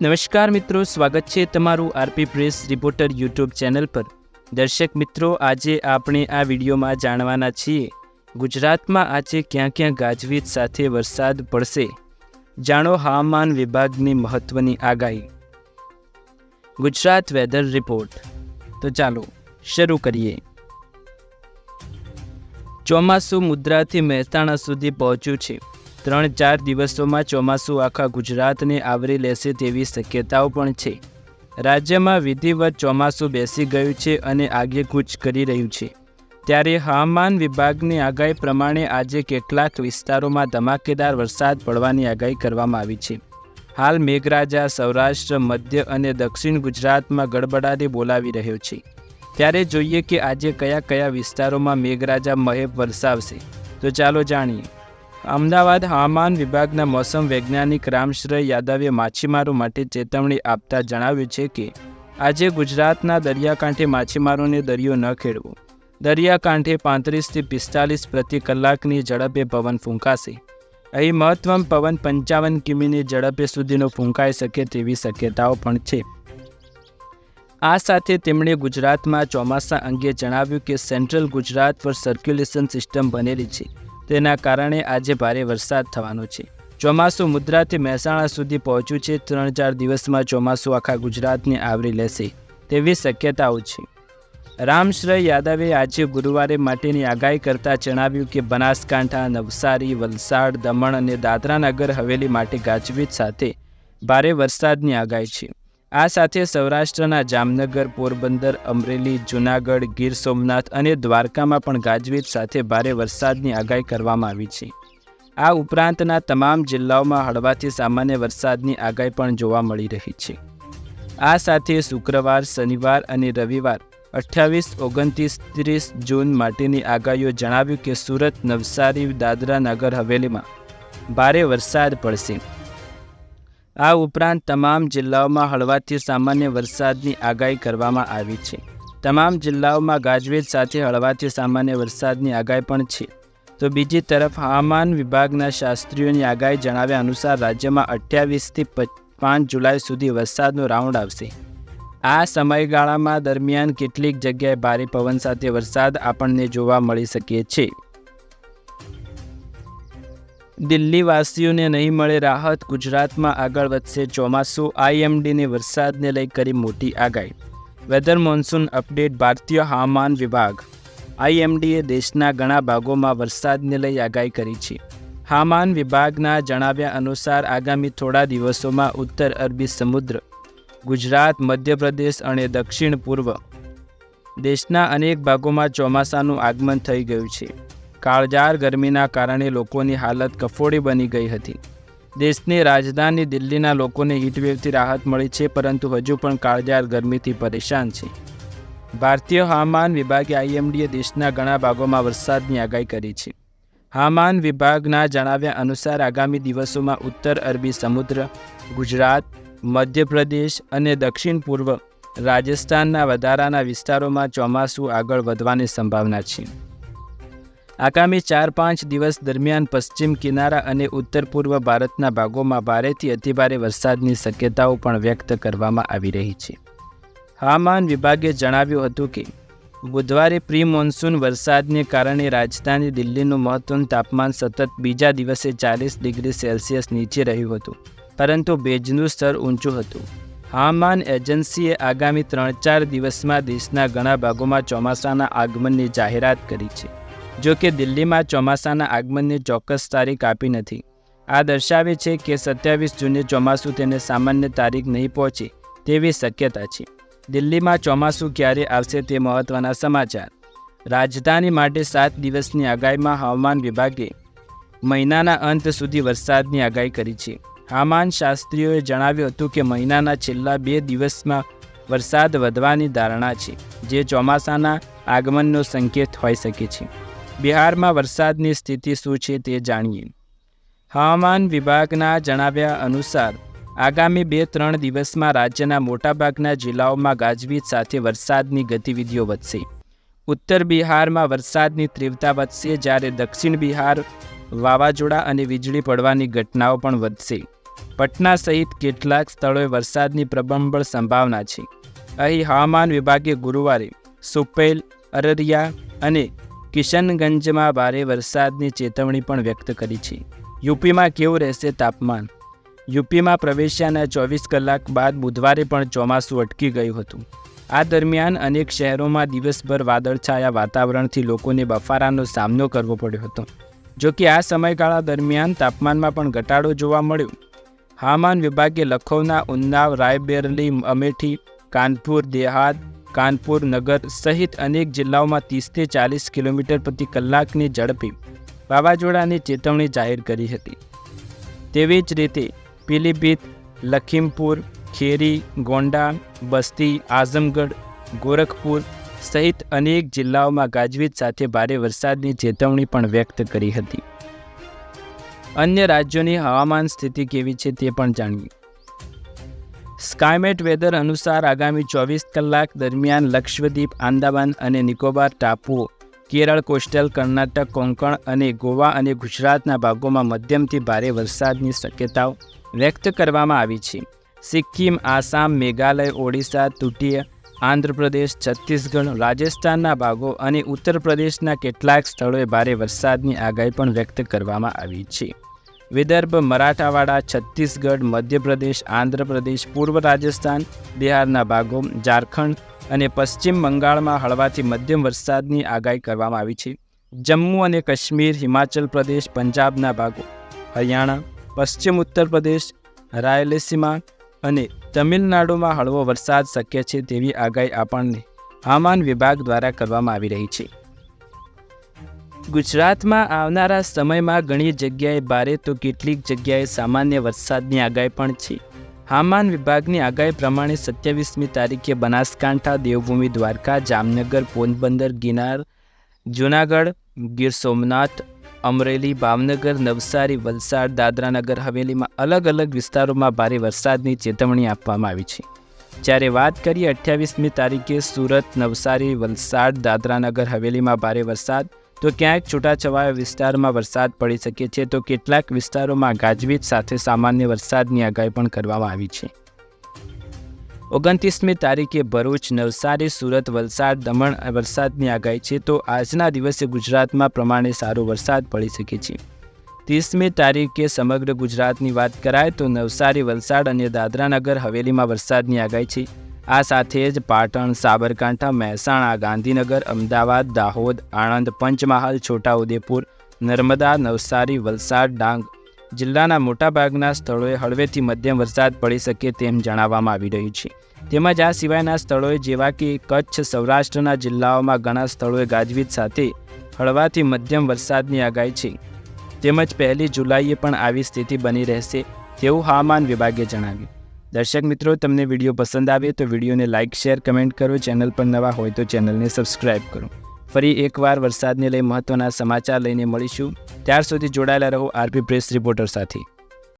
નમસ્કાર મિત્રો, સ્વાગત છે તમારું R P press reporter YouTube channel પર. દર્શક મિત્રો, આજે આપણે આ વિડીયોમાં જાણવાના છીએ, ગુજરાતમાં આજે ક્યાં ક્યાં ગાજવીજ સાથે વરસાદ પડશે? જાણો હવામાન વિભાગની મહત્ત્વની આગાહી. Gujarat weather report. તો ચાલો, શરૂ કરીએ. ચોમાસું મુદ્રાથી મહેસાણા સુધી પહોંચ્યું છે. ત્રણ ચાર દિવસોમાં ચોમાસું આખા ગુજરાતને આવરી લેશે તેવી શક્યતાઓ પણ છે. રાજ્યમાં વિધિવત ચોમાસું બેસી ગયું છે અને આગેકૂચ કરી રહ્યું છે. ત્યારે હવામાન વિભાગની આગાહી પ્રમાણે આજે કેટલાક વિસ્તારોમાં ધમાકેદાર વરસાદ પડવાની આગાહી કરવામાં આવી છે. હાલ મેઘરાજા સૌરાષ્ટ્ર, મધ્ય અને દક્ષિણ ગુજરાતમાં ગડબડાટી બોલાવી રહ્યો છે. ત્યારે જોઈએ કે આજે કયા કયા વિસ્તારોમાં મેઘરાજા મહેબ વરસાવશે. તો ચાલો જાણીએ. અમદાવાદ હવામાન વિભાગના મોસમ વૈજ્ઞાનિક રામશ્રય યાદવે માછીમારો માટે ચેતવણી આપતા જણાવ્યું છે કે, આજે ગુજરાતના દરિયાકાંઠે માછીમારોને દરિયો ન ખેડવો. દરિયાકાંઠે પાંત્રીસથી પિસ્તાલીસ પ્રતિ કલાકની ઝડપે પવન ફૂંકાશે. અહીં મહત્તમ પવન પંચાવન કિમીની ઝડપે સુધીનો ફૂંકાઈ શકે તેવી શક્યતાઓ પણ છે. આ સાથે તેમણે ગુજરાતમાં ચોમાસા અંગે જણાવ્યું કે, સેન્ટ્રલ ગુજરાત પર સર્ક્યુલેશન સિસ્ટમ બનેલી છે. તેના કારણે આજે ભારે વરસાદ થવાનો છે. ચોમાસું મુદ્રાથી મહેસાણા સુધી પહોંચ્યું છે. ત્રણ ચાર દિવસમાં ચોમાસું આખા ગુજરાતને આવરી લેશે તેવી શક્યતાઓ છે. રામશ્રય યાદવે આજે ગુરુવારે માટેની આગાહી કરતાં જણાવ્યું કે બનાસકાંઠા, નવસારી, વલસાડ, દમણ અને દાદરાનગર હવેલી માટે ગાજવીજ સાથે ભારે વરસાદની આગાહી છે. આ સાથે સૌરાષ્ટ્રના જામનગર, પોરબંદર, અમરેલી, જૂનાગઢ, ગીર સોમનાથ અને દ્વારકામાં પણ ગાજવીજ સાથે ભારે વરસાદની આગાહી કરવામાં આવી છે. આ ઉપરાંતના તમામ જિલ્લાઓમાં હળવાથી સામાન્ય વરસાદની આગાહી પણ જોવા મળી રહી છે. આ સાથે શુક્રવાર, શનિવાર અને રવિવાર અઠ્યાવીસ, ઓગણત્રીસ, ત્રીસ જૂન માટેની આગાહીઓ જણાવ્યું કે સુરત, નવસારી, દાદરા નગર હવેલીમાં ભારે વરસાદ પડશે. આ ઉપરાંત તમામ જિલ્લાઓમાં હળવાથી સામાન્ય વરસાદની આગાહી કરવામાં આવી છે. તમામ જિલ્લાઓમાં ગાજવીજ સાથે હળવાથી સામાન્ય વરસાદની આગાહી પણ છે. તો બીજી તરફ હવામાન વિભાગના શાસ્ત્રીઓની આગાહી જણાવ્યા અનુસાર રાજ્યમાં અઠ્યાવીસથી પાંચ જુલાઈ સુધી વરસાદનો રાઉન્ડ આવશે. આ સમયગાળામાં દરમિયાન કેટલીક જગ્યાએ ભારે પવન સાથે વરસાદ આપણને જોવા મળી શકે છે. દિલ્હીવાસીઓને નહીં મળે રાહત, ગુજરાતમાં આગળ વધશે ચોમાસું, આઈએમડીને વરસાદને લઈ કરી મોટી આગાહી. વેધર મોન્સૂન અપડેટ ભારતીય હવામાન વિભાગ. આઈએમડીએ દેશના ઘણા ભાગોમાં વરસાદને લઈ આગાહી કરી છે. હવામાન વિભાગના જણાવ્યા અનુસાર, આગામી થોડા દિવસોમાં ઉત્તર અરબી સમુદ્ર, ગુજરાત, મધ્યપ્રદેશ અને દક્ષિણ પૂર્વ દેશના અનેક ભાગોમાં ચોમાસાનું આગમન થઈ ગયું છે. કાળજાર ગરમીના કારણે લોકોની હાલત કફોડી બની ગઈ હતી. દેશની રાજધાની દિલ્હીના લોકોને હીટવેવથી રાહત મળી છે, પરંતુ હજુ પણ કાળજાર ગરમીથી પરેશાન છે. ભારતીય હવામાન વિભાગે આઈએમડીએ દેશના ઘણા ભાગોમાં વરસાદની આગાહી કરી છે. હવામાન વિભાગના જણાવ્યા અનુસાર આગામી દિવસોમાં ઉત્તર અરબી સમુદ્ર, ગુજરાત, મધ્યપ્રદેશ અને દક્ષિણ પૂર્વ રાજસ્થાનના વધારાના વિસ્તારોમાં ચોમાસું આગળ વધવાની સંભાવના છે. આગામી ચાર પાંચ દિવસ દરમિયાન પશ્ચિમ કિનારા અને ઉત્તર પૂર્વ ભારતના ભાગોમાં ભારેથી અતિભારે વરસાદની શક્યતાઓ પણ વ્યક્ત કરવામાં આવી રહી છે. હવામાન વિભાગે જણાવ્યું હતું કે, બુધવારે પ્રી મોન્સૂન વરસાદને કારણે રાજધાની દિલ્હીનું મહત્તમ તાપમાન સતત બીજા દિવસે ચાલીસ ડિગ્રી સેલ્સિયસ નીચે રહ્યું હતું, પરંતુ ભેજનું સ્તર ઊંચું હતું. હવામાન એજન્સીએ આગામી ત્રણ ચાર દિવસમાં દેશના ઘણા ભાગોમાં ચોમાસાના આગમનની જાહેરાત કરી છે. જો કે દિલ્હીમાં ચોમાસાના આગમનની ચોક્કસ તારીખ આપી નથી. આ દર્શાવે છે કે સત્યાવીસ જૂને ચોમાસું તેને સામાન્ય તારીખ નહીં પહોંચે તેવી શક્યતા છે. દિલ્હીમાં ચોમાસું ક્યારે આવશે તે મહત્ત્વના સમાચાર. રાજધાની માટે સાત દિવસની આગાહીમાં હવામાન વિભાગે મહિનાના અંત સુધી વરસાદની આગાહી કરી છે. હવામાન શાસ્ત્રીઓએ જણાવ્યું હતું કે મહિનાના છેલ્લા બે દિવસમાં વરસાદ વધવાની ધારણા છે, જે ચોમાસાના આગમનનો સંકેત હોઈ શકે છે. બિહારમાં વરસાદની સ્થિતિ શું છે તે જાણીએ. હવામાન વિભાગના જણાવ્યા અનુસાર, આગામી બે ત્રણ દિવસમાં રાજ્યના મોટાભાગના જિલ્લાઓમાં ગાજવીજ સાથે વરસાદની ગતિવિધિઓ વધશે. ઉત્તર બિહારમાં વરસાદની તીવ્રતા વધશે જ્યારે દક્ષિણ બિહાર, વાવાઝોડા અને વીજળી પડવાની ઘટનાઓ પણ વધશે. પટના સહિત કેટલાક સ્થળોએ વરસાદની પ્રબળ સંભાવના છે. અહીં હવામાન વિભાગે ગુરુવારે સુપેલ, અરરિયા અને કિશનગંજમાં ભારે વરસાદની ચેતવણી પણ વ્યક્ત કરી છે. યુપીમાં કેવું રહેશે તાપમાન? યુપીમાં પ્રવેશ્યાના ચોવીસ કલાક બાદ બુધવારે પણ ચોમાસું અટકી ગયું હતું. આ દરમિયાન અનેક શહેરોમાં દિવસભર વાદળછાયા વાતાવરણથી લોકોને બફારાનો સામનો કરવો પડ્યો હતો. જો કે આ સમયગાળા દરમિયાન તાપમાનમાં પણ ઘટાડો જોવા મળ્યો. હવામાન વિભાગે લખૌના ઉન્નાવ, રાયબેરલી, અમેઠી, કાનપુર, દેહાત કાનપુર નગર સહિત અનેક જિલ્લાઓમાં ત્રીસથી ચાલીસ કિલોમીટર પ્રતિ કલાકની ઝડપે વાવાઝોડાની ચેતવણી જાહેર કરી હતી. તેવી જ રીતે પીલીભીત, લખીમપુર, ખેરી, ગોંડા, બસ્તી, આઝમગઢ, ગોરખપુર સહિત અનેક જિલ્લાઓમાં ગાજવીજ સાથે ભારે વરસાદની ચેતવણી પણ વ્યક્ત કરી હતી. અન્ય રાજ્યોની હવામાન સ્થિતિ કેવી છે તે પણ જાણીએ. સ્કાયમેટ વેધર અનુસાર આગામી ચોવીસ કલાક દરમિયાન લક્ષદ્વીપ, આંદામાન અને નિકોબાર ટાપુઓ, કેરળ કોસ્ટલ, કર્ણાટક, કોંકણ અને ગોવા અને ગુજરાતના ભાગોમાં મધ્યમથી ભારે વરસાદની શક્યતાઓ વ્યક્ત કરવામાં આવી છે. સિક્કિમ, આસામ, મેઘાલય, ઓડિશા તૂટીય આંધ્રપ્રદેશ, છત્તીસગઢ, રાજસ્થાનના ભાગો અને ઉત્તર પ્રદેશના કેટલાક સ્થળોએ ભારે વરસાદની આગાહી પણ વ્યક્ત કરવામાં આવી છે. વિદર્ભ, મરાઠાવાડા, છત્તીસગઢ, મધ્યપ્રદેશ, આંધ્રપ્રદેશ, પૂર્વ રાજસ્થાન, બિહારના ભાગો, ઝારખંડ અને પશ્ચિમ બંગાળમાં હળવાથી મધ્યમ વરસાદની આગાહી કરવામાં આવી છે. જમ્મુ અને કાશ્મીર, હિમાચલ પ્રદેશ, પંજાબના ભાગો, હરિયાણા, પશ્ચિમ ઉત્તર પ્રદેશ, રાયલસીમા અને તમિલનાડુમાં હળવો વરસાદ શક્ય છે તેવી આગાહી આપણને હવામાન વિભાગ દ્વારા કરવામાં આવી રહી છે. ગુજરાતમાં આવનારા સમયમાં ઘણી જગ્યાએ ભારે તો કેટલીક જગ્યાએ સામાન્ય વરસાદની આગાહી પણ છે. હવામાન વિભાગની આગાહી પ્રમાણે સત્યાવીસમી તારીખે બનાસકાંઠા, દેવભૂમિ, દ્વારકા, જામનગર, પોરબંદર ગિનાર જૂનાગઢ, ગીર સોમનાથ, અમરેલી, ભાવનગર, નવસારી, વલસાડ, દાદરાનગર, હવેલીમાં અલગ અલગ વિસ્તારોમાં ભારે વરસાદની ચેતવણી આપવામાં આવી છે. જ્યારે વાત કરીએ અઠ્યાવીસમી તારીખે સુરત, નવસારી, વલસાડ, દાદરાનગર, હવેલીમાં ભારે વરસાદ તો ક્યાંક છૂટાછવાયા વિસ્તારમાં વરસાદ પડી શકે છે તો કેટલાક વિસ્તારોમાં ગાજવીજ સાથે સામાન્ય વરસાદની આગાહી પણ કરવામાં આવી છે. ઓગણત્રીસમી તારીખે ભરૂચ, નવસારી, સુરત, વલસાડ, દમણ વરસાદની આગાહી છે તો આજના દિવસે ગુજરાતમાં પ્રમાણે સારો વરસાદ પડી શકે છે. ત્રીસમી તારીખે સમગ્ર ગુજરાતની વાત કરાય તો નવસારી, વલસાડ અને દાદરાનગર હવેલીમાં વરસાદની આગાહી છે. આ સાથે જ પાટણ, સાબરકાંઠા, મહેસાણા, ગાંધીનગર, અમદાવાદ, દાહોદ, આણંદ, પંચમહાલ, છોટાઉદેપુર, નર્મદા, નવસારી, વલસાડ, ડાંગ જિલ્લાના મોટાભાગના સ્થળોએ હળવેથી મધ્યમ વરસાદ પડી શકે તેમ જણાવવામાં આવી રહ્યું છે. તેમજ આ સિવાયના સ્થળોએ જેવા કે કચ્છ, સૌરાષ્ટ્રના જિલ્લાઓમાં ઘણા સ્થળોએ ગાજવીજ સાથે હળવાથી મધ્યમ વરસાદની આગાહી છે. તેમજ પહેલી જુલાઈએ પણ આવી સ્થિતિ બની રહેશે તેવું હવામાન વિભાગે જણાવ્યું. દર્શક મિત્રો, તમને વીડિયો પસંદ આવે તો વિડીયોને લાઇક, શેર, કમેન્ટ કરો. ચેનલ પર નવા હોય તો ચેનલને સબસ્ક્રાઇબ કરો. ફરી એકવાર વરસાદને લઈ મહત્ત્વના સમાચાર લઈને મળીશું. ત્યાર સુધી જોડાયેલા રહો આરપી પ્રેસ રિપોર્ટર સાથે.